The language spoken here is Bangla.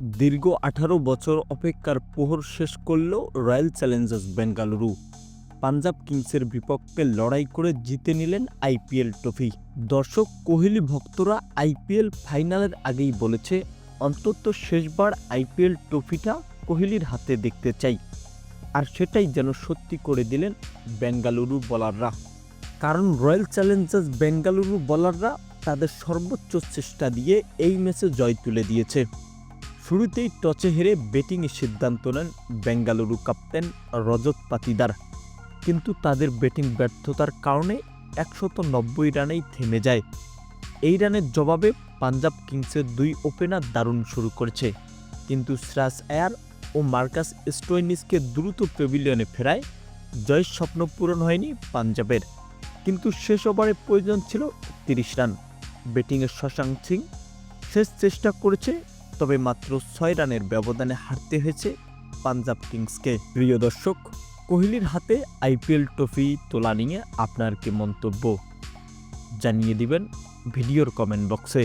দীর্ঘ আঠারো বছর অপেক্ষার প্রহর শেষ করল রয়্যাল চ্যালেঞ্জার্স বেঙ্গালুরু। পাঞ্জাব কিংসের বিপক্ষে লড়াই করে জিতে নিলেন আইপিএল ট্রফি। দর্শক, কোহলি ভক্তরা আইপিএল ফাইনালের আগেই বলেছে, অন্তত শেষবার আইপিএল ট্রফিটা কোহলির হাতে দেখতে চাই। আর সেটাই যেন সত্যি করে দিলেন বেঙ্গালুরু বলাররা। কারণ রয়্যাল চ্যালেঞ্জার্স বেঙ্গালুরু বলাররা তাদের সর্বোচ্চ চেষ্টা দিয়ে এই ম্যাচে জয় তুলে দিয়েছে। শুরুতেই টচে হেরে ব্যাটিংয়ের সিদ্ধান্ত নেন বেঙ্গালুরু ক্যাপ্টেন রজত পাতিদার। কিন্তু তাদের ব্যাটিং ব্যর্থতার কারণে একশত নব্বই রানেই থেমে যায়। এই রানের জবাবে পাঞ্জাব কিংসের দুই ওপেনার দারুণ শুরু করেছে। কিন্তু শ্রাস আয়ার ও মার্কাস স্টোইনিসকে দ্রুত প্যাভিলিয়নে ফেরায়। জয়ের স্বপ্ন পূরণ হয়নি পাঞ্জাবের। কিন্তু শেষ ওভারে প্রয়োজন ছিল তিরিশ রান। ব্যাটিংয়ের শশাঙ্ক সিং শেষ চেষ্টা করেছে তবে মাত্র ছয় রানের ব্যবধানে হারতে হয়েছে পাঞ্জাব কিংসকে। প্রিয় দর্শক, কোহলির হাতে আইপিএল ট্রফি তোলা নিয়ে আপনার কি মন্তব্য? জানিয়ে দিবেন ভিডিওর কমেন্ট বক্সে।